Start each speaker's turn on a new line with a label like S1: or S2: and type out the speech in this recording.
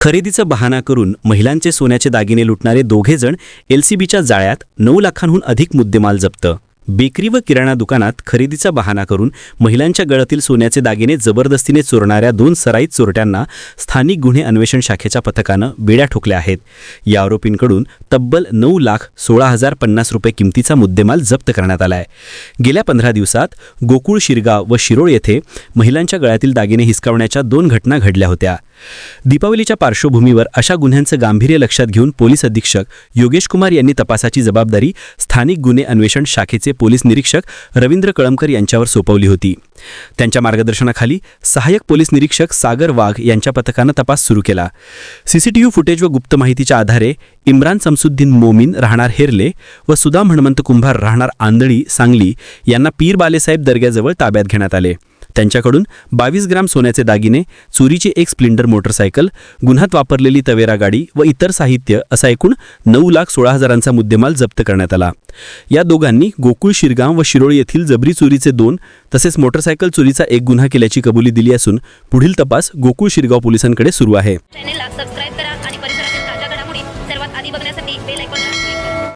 S1: खरेदीचा बहाणा करून महिलांचे सोन्याचे दागिने लुटणारे दोघे जण एलसीबीच्या जाळ्यात नऊ लाखांहून अधिक मुद्देमाल जप्त बेकरी व किराणा दुकानात खरेदीचा बहाणा करून महिलांच्या गळ्यातील सोन्याचे दागिने जबरदस्तीने चोरणाऱ्या दोन सराईत चोरट्यांना स्थानिक गुन्हे अन्वेषण शाखेच्या पथकानं बेड्या ठोकल्या आहेत. या आरोपींकडून तब्बल नऊ लाख सोळा हजार पन्नास रुपये किमतीचा मुद्देमाल जप्त करण्यात आला आहे गेल्या पंधरा दिवसात गोकुळ शिरगाव व शिरोळ येथे महिलांच्या गळ्यातील दागिने हिसकावण्याच्या दोन घटना घडल्या होत्या. दीपावलीच्या पार्श्वभूमीवर अशा गुन्ह्यांचं गांभीर्य लक्षात घेऊन पोलीस अधीक्षक योगेश कुमार यांनी तपासाची जबाबदारी स्थानिक गुन्हे अन्वेषण शाखेचे पोलीस निरीक्षक रवींद्र कळमकर यांच्यावर सोपवली होती. त्यांच्या मार्गदर्शनाखाली सहाय्यक पोलीस निरीक्षक सागर वाघ यांच्या पथकानं तपास सुरू केला. सीसीटीव्ही फुटेज व गुप्त माहितीच्या आधारे इम्रान समसुद्दीन मोमीन राहणार हेरले व सुदाम हणमंत कुंभार राहणार आंधळी सांगली यांना पीर बालेसाहेब दर्ग्याजवळ ताब्यात घेण्यात आले. त्यांच्याकडून बावीस ग्राम सोन्याचे दागिने चोरीची एक स्प्लेंडर मोटरसायकल गुन्ह्यात वापरलेली तवेरा गाडी व इतर साहित्य असा एकूण नऊ लाख सोळा हजारांचा मुद्देमाल जप्त करण्यात आला. या दोघांनी गोकुळ शिरगाव व शिरोळ येथील जबरी चोरीचे दोन तसेच मोटरसायकल चोरीचा एक गुन्हा केल्याची कबुली दिली असून पुढील तपास गोकुळ शिरगाव पोलिसांकडे सुरू आहे.